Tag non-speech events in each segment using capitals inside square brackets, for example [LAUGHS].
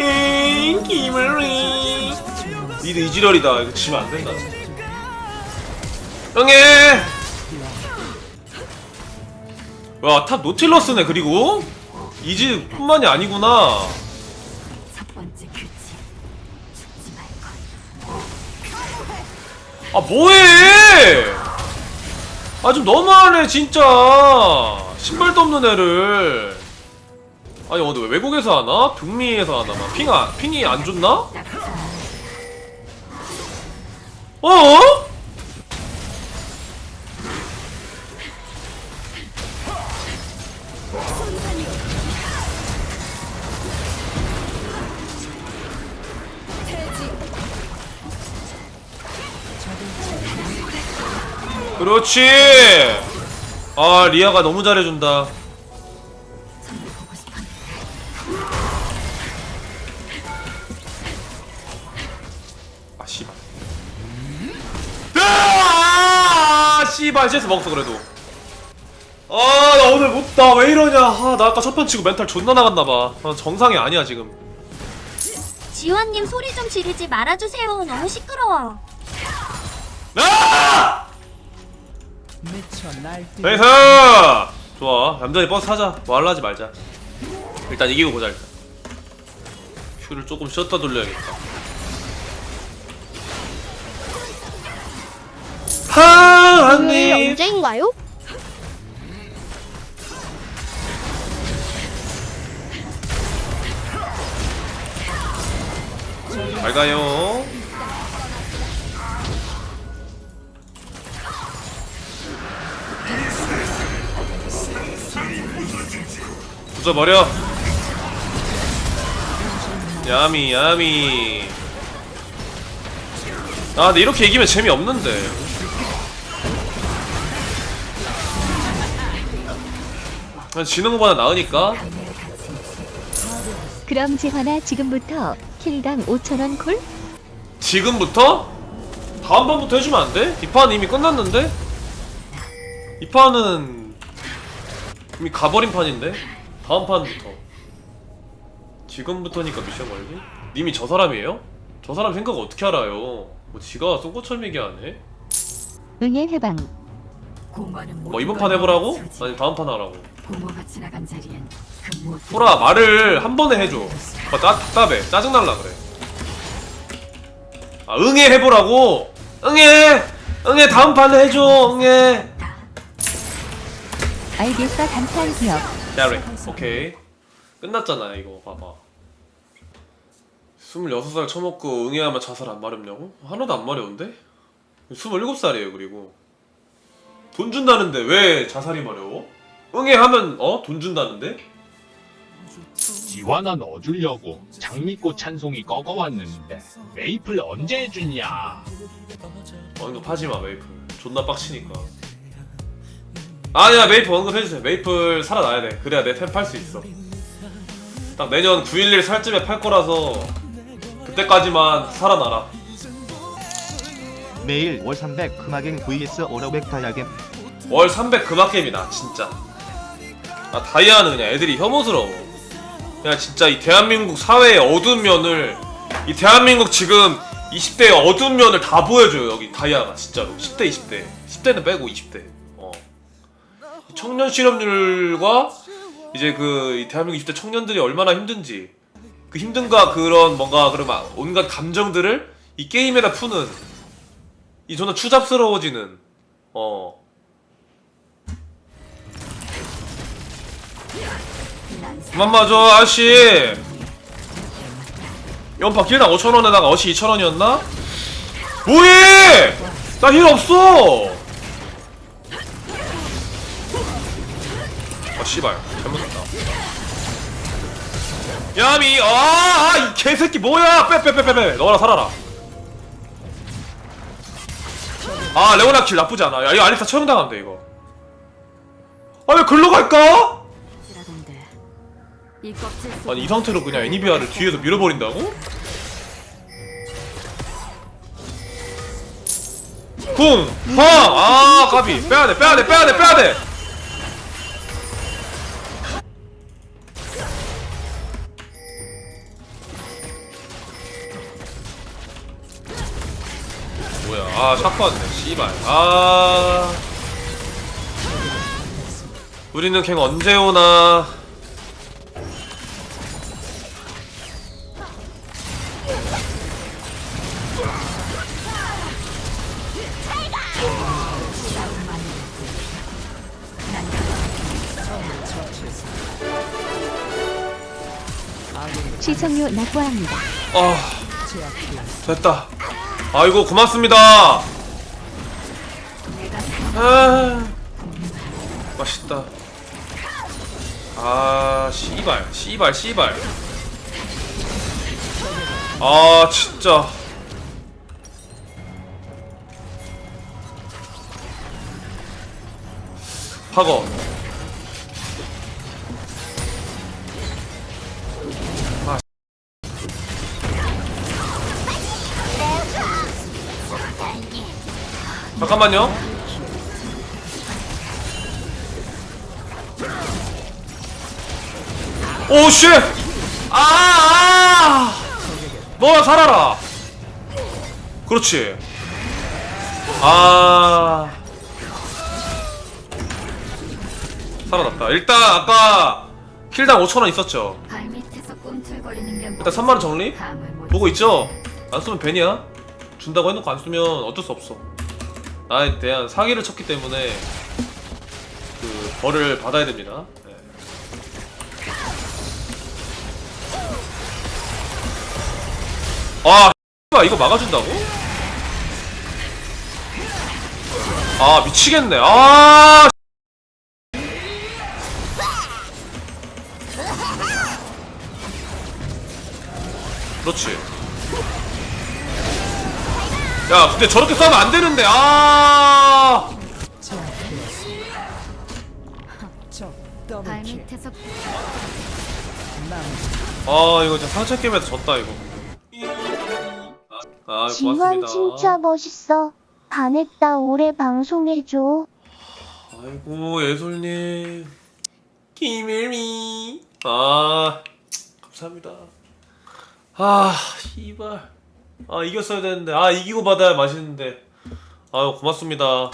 엥 기물이 니들 이지랄이다. 이거 지면 안 된다 응애 와탑 노틸러스네 그리고? 이지뿐만이 아니구나. 첫 번째 규칙. 죽지 말 것. 아 뭐해! 아 좀 너무하네 진짜. 신발도 없는 애를 아니 어디 왜 외국에서 하나? 북미에서 하나 막 핑, 아, 핑이 안 좋나? 어? 그렇지 아 리아가 너무 잘해준다 먹었어 그래도. 아 나 오늘 못나 왜 이러냐. 아, 나 아까 첫 판 치고 멘탈 존나 나갔나봐. 아, 정상이 아니야 지금. 지원님 소리 좀 지르지 말아주세요. 너무 시끄러워요. 아! 미쳐 날뛰 나이스! 좋아. 얌전히 버스 타자 하지 말자. 일단 이기고 보자 일단. 큐를 조금 쉬었다 돌려야겠다 하나님 언제인가요? 잘 가요. 부숴버려. 야미, 야미. 아, 근데 이렇게 이기면 재미없는데. 그냥 지는 것보다 나으니까. 그럼 재환아 지금부터 킬당 5천원 콜? 지금부터? 다음 판부터 해주면 안 돼? 이 판 이미 끝났는데? 이 판은 이미 가버린 판인데? 다음 판부터 지금부터니까 미션 걸기? 님이 저 사람이에요? 저 사람 생각 어떻게 알아요? 뭐 지가 똥꼬처럼 얘기하네? 응애 해방 뭐 이번 판 해보라고? 아니 다음 판 하라고 부모가 지나간 자리엔 그 무엇 소라 말을 한 번에 해줘. 아, 짜, 답답해 짜증 날라 그래. 아 응애 해보라고? 응애! 응애 다음 판에 해줘 응애. 알겠어 단판 기업 캐리 오케이 끝났잖아 이거. 봐봐. 26살 처먹고 응애하면 자살 안 마렵냐고? 하나도 안 마려운데? 27살이에요 그리고. 돈 준다는데 왜 자살이 마려워? 응애 하면 어? 돈 준다는데? 지환아 넣어주려고 장미꽃 찬송이 꺾어왔는데 메이플 언제 해주냐? 언급 하지마 메이플. 존나 빡치니까. 아니야 메이플 언급해주세요. 메이플 살아나야 돼. 그래야 내 템 팔 수 있어. 딱 내년 911 살쯤에 팔 거라서 그때까지만 살아나라. 매일 월 300 크마갱 vs 오러백 다이아겜. 월 300 금화게임이다 진짜 아 다이아는 그냥 애들이 혐오스러워. 그냥 진짜 이 대한민국 사회의 어두운 면을 이 대한민국 지금 20대의 어두운 면을 다 보여줘요 여기 다이아가 진짜로. 10대 20대. 10대는 빼고 20대. 어. 이 청년 실업률과 이제 그이 대한민국 20대 청년들이 얼마나 힘든지 그 힘든가 그런 뭔가 그런 막 온갖 감정들을 이 게임에다 푸는 이 존나 추잡스러워지는 어 그만 맞아 아씨 연파 길당 5천원에다가 어시 2천원이었나? 뭐해! 나 힐 없어! 아 씨발 잘못했다 야미 아, 아, 이 개새끼 뭐야 빼빼빼 빼빼 너라 살아라 아 레오나 킬 나쁘지 않아 야 이거 아리사 처형 돼 이거 아 왜 글로 갈까? 아니 이 상태로 그냥 애니비아를 뒤에서 밀어버린다고? 쿵! 펑! 아 까비! 빼야돼 빼야돼 빼야돼 빼야돼! 뭐야 아 샷받네 씨발 아 우리는 갱 언제 오나 시청료 납부합니다. 아 됐다. 아이고 고맙습니다. 아 맛있다. 아 씨발 씨발 씨발. 아 진짜. 파거 잠깐만요. 오 쉣! 아! 아! 너나 살아라. 그렇지. 아. 살아났다. 일단 아까 킬당 5천원 있었죠. 발밑에서 꿈틀거리는 게 일단 3만원 정리? 보고 있죠? 안 쓰면 벤이야? 준다고 해놓고 안 쓰면 어쩔 수 없어. 나에 대한 사기를 쳤기 때문에 그 벌을 받아야 됩니다. 네. 아, 이거 막아준다고? 아 미치겠네. 아. 그렇지. 야, 근데 저렇게 싸면 안 되는데, 아! 발밑에서 남 아, 이거 진짜 상체 게임에서 졌다, 이거. 아, 지환 고맙습니다. 진짜 멋있어. 반했다. 오래 방송해줘. 아이고, 예솔님. 김일미. 아, 감사합니다. 아, 씨발. 아, 이겼어야 되는데. 아, 이기고 받아야 맛있는데. 아유, 고맙습니다.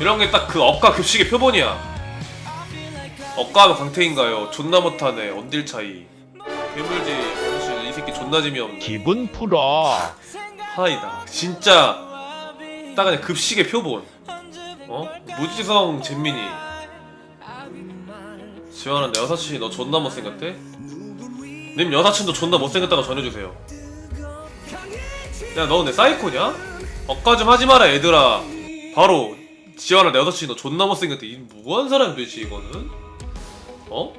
이런 게 딱 그 억과 급식의 표본이야. 억가하면 강태인가요? 존나 못하네. 언딜 차이. 괴물지. 사실 이 새끼 존나 재미없네. 기분 풀어. 하이다. 진짜 딱 그냥 급식의 표본. 어? 무지성 잼민이. 지원아 내 여사친이 너 존나 못생겼대? 님 여사친도 존나 못생겼다고 전해주세요. 야 너 내 사이코냐? 억까 좀 하지 마라 얘들아. 바로 지원아 내 여사친이 너 존나 못생겼대. 이 뭐한 사람이 도대체 이거는? 어?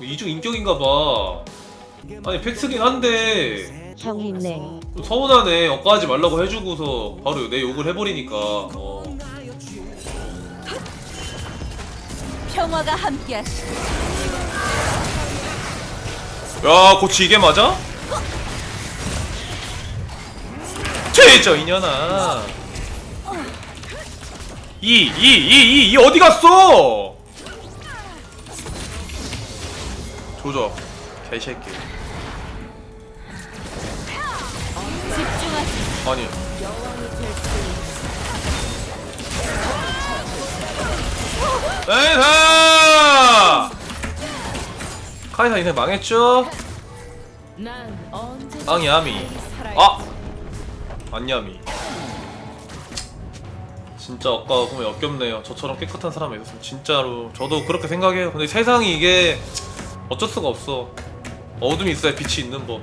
이중 인격인가 봐. 아니 팩트긴 한데 정했네. 좀 서운하네. 억까 하지 말라고 해주고서 바로 내 욕을 해버리니까. 어. 평화가 함께하시. 야, 고치 이게 맞아? 최저 이년아. 이, 이, 이, 이, 이 어디 갔어? 조져, 개새끼. 아니. 에이사! 카이사 인생 망했죠? 앙야미. 아! 안야미. 진짜 아까 보면 역겹네요. 저처럼 깨끗한 사람이 있었으면 진짜로 저도 그렇게 생각해요. 근데 세상이 이게 어쩔 수가 없어. 어둠이 있어야 빛이 있는 법.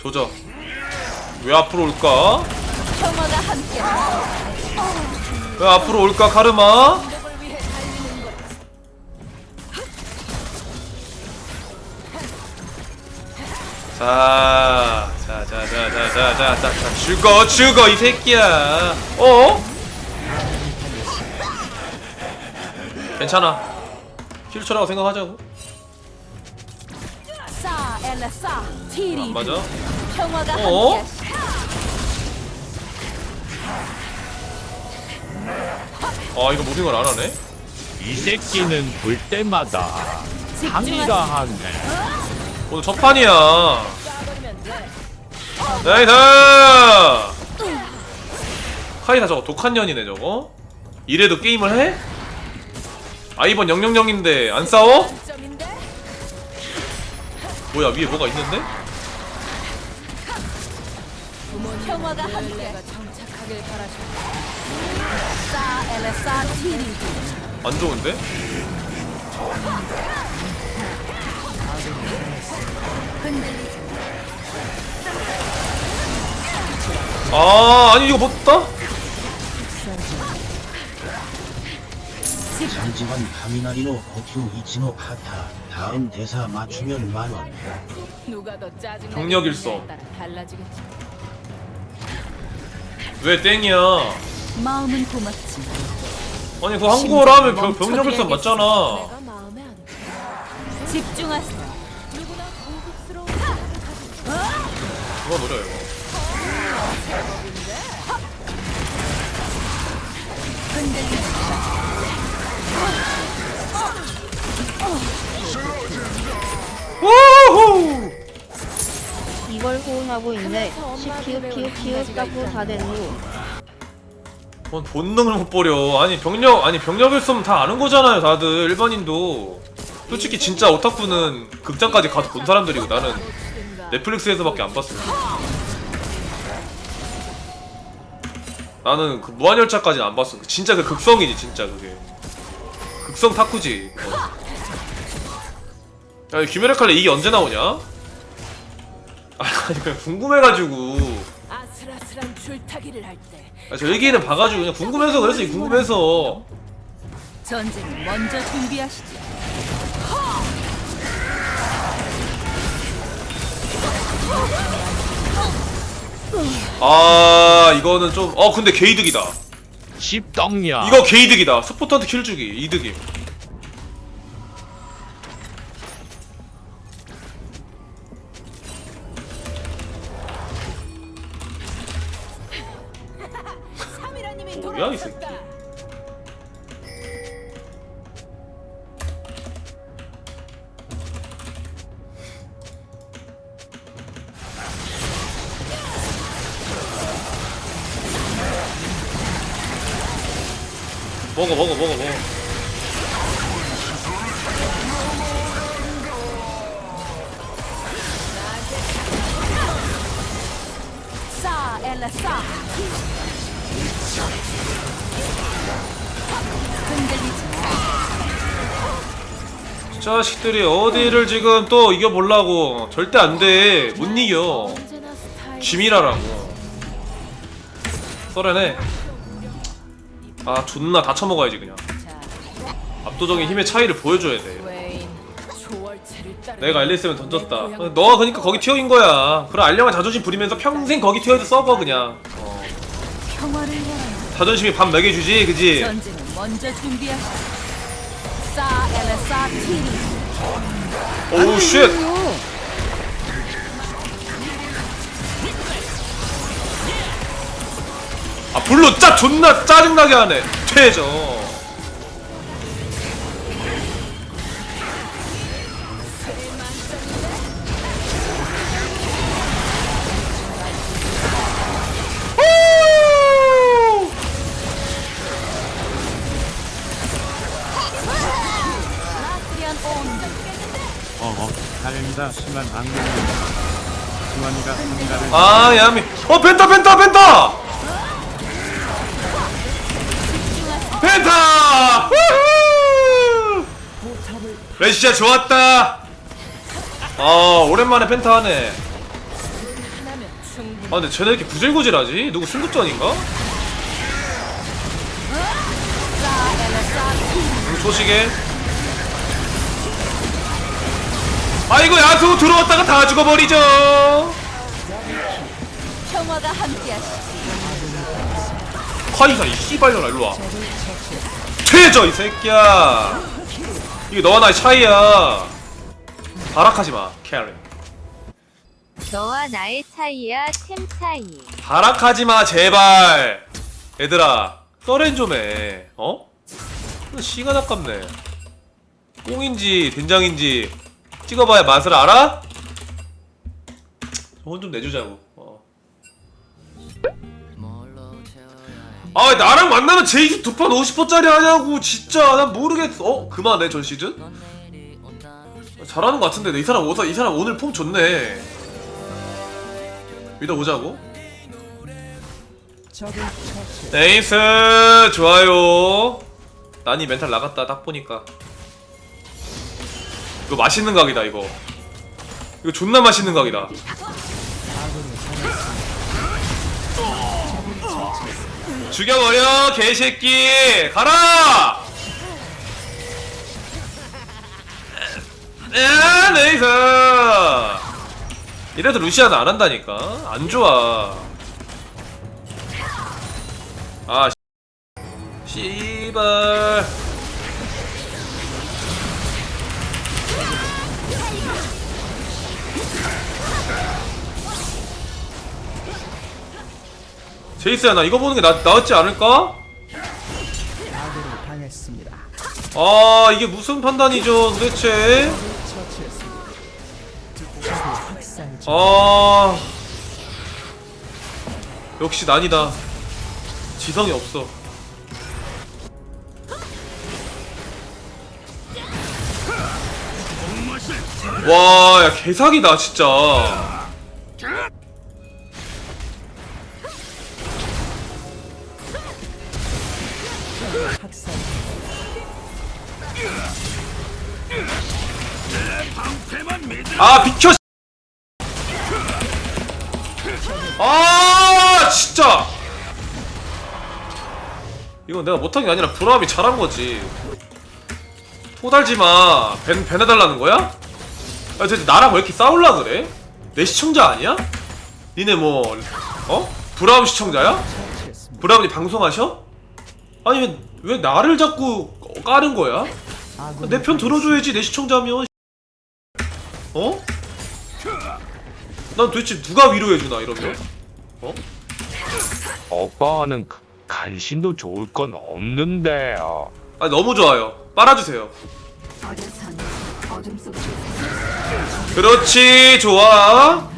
조져. 왜 앞으로 올까? 왜 앞으로 올까 카르마? 자, 자, 자, 자, 자, 자, 자, 자, 자, 죽어, 죽어 이 새끼야. 어? 괜찮아. 킬초라고 생각하자고. 안 티리. 맞아? 어? 아 이거 무빙을 안 하네. 이 새끼는 볼 때마다 항의가 하네. 오늘 첫 판이야. 나이스 카이사 저거 독한 년이네 저거 이래도 게임을 해? 아이번 000인데 안 싸워? 뭐야 위에 뭐가 있는데? 평화가 정착하길. 싸엘 아 아니 이거 못 따? 잠시만 카미나리노 고큐 이치노 카타 다음 대사 맞추면 만원 누가 더 짜증 경력 일서. 따라 달라지겠지. 왜 땡이야 마음은 고맙지만 아니 그거 한국어로 하면 병, 병력일선 맞잖아 내가 마음에 안 들. 집중하세요. 누가 노려 이거 우후! 이걸 호응하고 있네. 시키우키우키우다고 다 됐누. 뭔 본능을 못 버려. 아니 병력 아니 병력을 쓰면 다 아는 거잖아요, 다들 일반인도. 솔직히 진짜 오타쿠는 극장까지 가서 본 사람들이고 나는 넷플릭스에서밖에 안 봤어. 나는 그 무한열차까지는 안 봤어. 진짜 그 극성이지, 진짜 그게. 극성 타쿠지. 어. 야, 김메레칼레 이게 언제 나오냐? [LAUGHS] 아니 그냥 궁금해가지고. 아슬아슬한 줄타기를 할때 아, 저 얘기는 봐가지고 그냥 궁금해서 그랬어, 궁금해서. 전쟁 먼저 준비하시죠. 아 이거는 좀 어 근데 개이득이다. 씹떡냐 이거 개이득이다. 스포트한테 킬 주기 이득임. 카미라님이 뭐야, 이 먹어 먹어 먹어 먹어. 자식들이 어디를 지금 또 이겨보려고. 절대 안돼. 못 이겨. 쥐미라라고. 썰어내 아 존나 다 처먹어야지 그냥. 자, 압도적인 힘의 차이를 보여줘야 돼. 내가 알리스면 던졌다. 너가 그니까 거기 튀어인 거야. 그럼 알령한 자존심 부리면서 평생 거기 튀어도 썩어 그냥. 어. 자존심이 밥 먹여주지 그지. 오우 쉣 불로 짜 존나 짜증나게 하네. 퇴저. 어어 다행이다. 심한 주환이가 한가를 아 야미. 어 펜타 펜타 펜타 펜타 우후! 레시아 좋았다 아 오랜만에 펜타 하네. 아 근데 쟤네 이렇게 구질구질하지? 누구 승급전인가? 응, 소식에 아이고 야수 들어왔다가 다 죽어버리죠 평화가 함께하시죠. 카이사 이 씨발년아 일로와 퇴저 이 새끼야 이게 너와 나의 차이야 발악하지마 캐리 너와 나의 차이야 템 차이. 발악하지마 제발 얘들아 써렌 좀해 어? 시간 아깝네 꽁인지 된장인지 찍어봐야 맛을 알아? 돈좀 내주자고. 아 나랑 만나면 제이스 두판 50%짜리 하냐고 진짜 난 모르겠어. 어 그만해 전 시즌? 잘하는 것 같은데 이 사람 오사 이 사람 오늘 폼 좋네. 믿어보자고. 네이스 좋아요. 난이 멘탈 나갔다 딱 보니까. 이거 맛있는 각이다 이거. 이거 존나 맛있는 각이다. 죽여버려 개새끼. 가라! 야 네이스 이래도 루시아는 안 한다니까. 안 좋아. 아 씨- 씨발 제이스야 나 이거 보는 게 나, 나았지 않을까? 아 이게 무슨 판단이죠 도대체? 아. 역시 난이다. 지성이 없어. 와야 개사기다 진짜 아 비켜 씨. 아 진짜 이건 내가 못한 게 아니라 브라움이 잘한 거지 토달지마 벤, 벤 해달라는 거야? 야 대체 나랑 왜 이렇게 싸울라 그래? 내 시청자 아니야? 니네 뭐 어? 브라움 시청자야? 브라움이 방송하셔? 아니 왜, 왜 나를 자꾸 까는 거야? 내 편 들어줘야지 내 시청자면 어? 난 도대체 누가 위로해주나 이러면? 어? 오빠는 간신도 좋을 건 없는데요. 아 너무 좋아요 빨아주세요 어려선 어둠 속에서 그렇지 좋아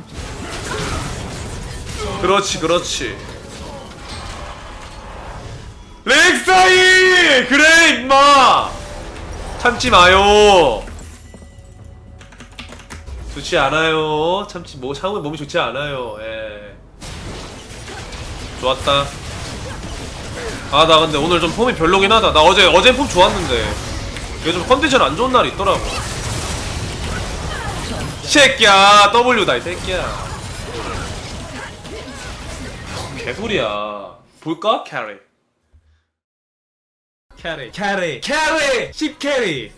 그렇지 그렇지 렉사이! 그래 임마! 참지 마요. 좋지 않아요. 참지 뭐 참으면 몸이 좋지 않아요. 예. 좋았다. 아 나 근데 오늘 좀 폼이 별로긴 하다. 나 어제 어제 폼 좋았는데. 요즘 컨디션 안 좋은 날이 있더라고. 새끼야 W다 이 새끼야. 개소리야. 볼까? 캐리 캐리. 캐리. 캐리. 10 캐리